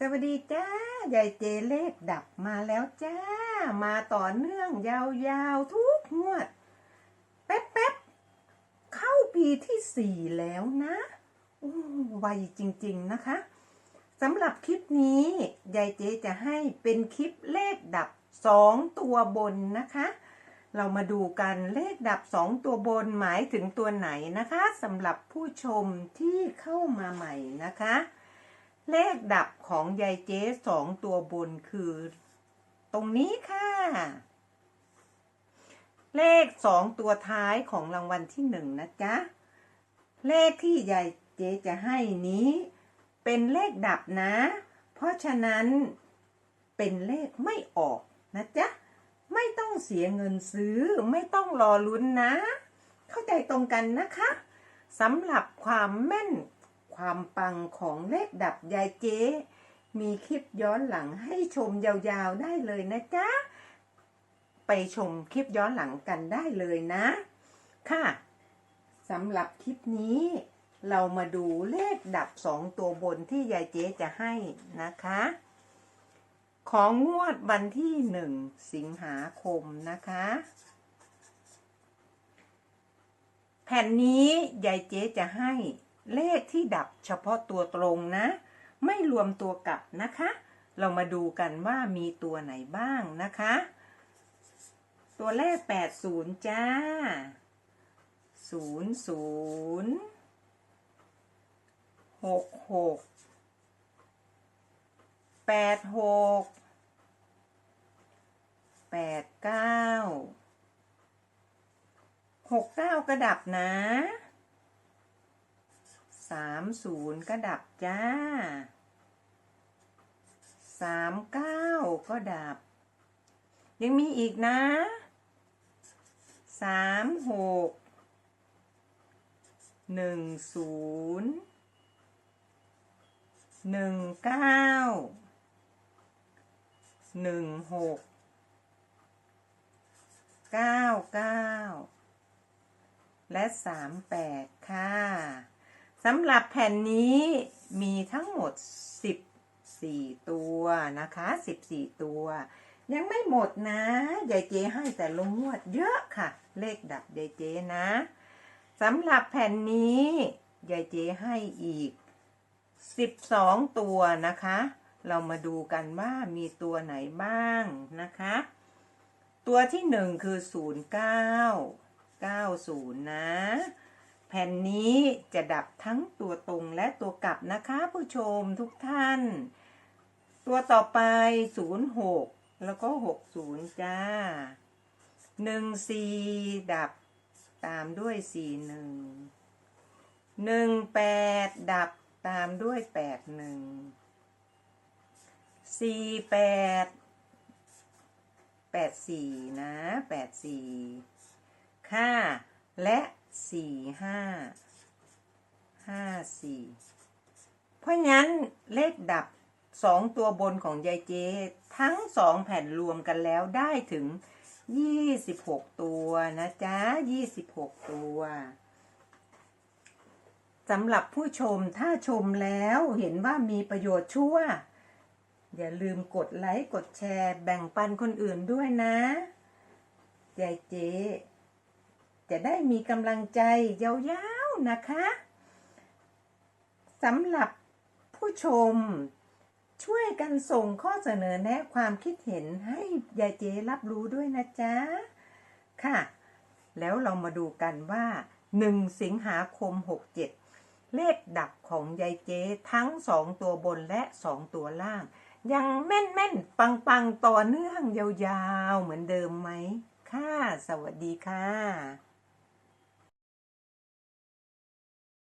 สวัสดีจ้ายายเจเลขดับมาแล้วจ้า มาต่อเนื่องยาวๆ ทุกงวด แป๊บๆ เข้าปีที่สี่แล้วนะอู้ไวจริงๆนะคะสำหรับคลิปนี้ยายเจจะให้เป็นคลิปเลขดับสองตัวบนนะคะ เรามาดูกันเลขดับสองตัวบนหมายถึงตัวไหนนะคะสำหรับผู้ชมที่เข้ามาใหม่นะคะ เลขดับของยายเจ๊สองตัวบนคือ ตรงนี้ค่ะ เลขสองตัวท้ายของรางวัลที่หนึ่งนะจ๊ะ เลขที่ยายเจ๊จะให้นี้ เป็นเลขดับนะ เพราะฉะนั้นเป็นเลขไม่ออกนะจ๊ะ ไม่ต้องเสียเงินซื้อ ไม่ต้องรอลุ้นนะ เข้าใจตรงกันนะคะสำหรับความแม่น ความปังของเลขดับยายเจ๊ มีคลิปย้อนหลังให้ชมยาวๆได้เลยนะจ๊ะ ไปชมคลิปย้อนหลังกันได้เลยนะ ค่ะสำหรับคลิปนี้เรามาดูเลขดับสองตัวบนที่ยายเจ๊จะให้นะคะ ของงวดวันที่หนึ่งสิงหาคมนะคะ แผ่นนี้ยายเจ๊จะให้ เลขที่ดับเฉพาะตัวตรงนะ ไม่รวมตัวกลับนะคะ เรามาดูกันว่ามีตัวไหนบ้างนะคะ ตัวแรก 80 จ้า 00 66 86 89 69กระดับนะ สามศูนย์ก็ดับจ้าสามเก้าก็ดับ ยังมีอีกนะสามหกหนึ่งศูนย์หนึ่งเก้าหนึ่งหกเก้าเก้าและสามแปดค่ะ สำหรับแผ่นนี้มีทั้งหมด 14 ตัวนะคะ 14 ตัว ยังไม่หมดนะยายเจให้แต่ลงงวดเยอะค่ะ เลขดับยายเจนะสำหรับแผ่นนี้ยายเจให้อีก 12 ตัวนะคะ เรามาดูกันว่ามีตัวไหนบ้างนะคะ ตัวที่หนึ่งคือ 09 90 นะ แผ่นนี้จะดับทั้งตัวตรงและตัวกลับนะคะ ผู้ชมทุกท่าน ตัวต่อไป 06 แล้วก็ 60 จ้า 14 ดับตามด้วย 41 18 ดับตามด้วย 81 48 84 นะ 84 ค่ะ และสี่ห้าห้าสี่เพราะงั้นเลขดับสองตัวบนของยายเจ ทั้งสองแผ่นรวมกันแล้วได้ถึงยี่สิบหกตัวนะจ๊ะยี่สิบหกตัวสำหรับผู้ชมถ้าชมแล้วเห็นว่ามีประโยชน์ชั่ว อย่าลืมกดไลค์ กดแชร์ แบ่งปันคนอื่นด้วยนะยายเจ จะได้มีกำลังใจยาวๆนะคะสำหรับผู้ชมช่วยกันส่งข้อเสนอแนะความคิดเห็นให้ยายเจรับรู้ด้วยนะจ๊ะ ค่ะ แล้วเรามาดูกันว่า 1 สิงหาคม 67 เลขดับของยายเจทั้ง 2 ตัวบนและ 2 ตัวล่าง ยังแม่นๆ ปังๆ ต่อเนื่องยาวๆ เหมือนเดิมไหม ค่ะ สวัสดีค่ะ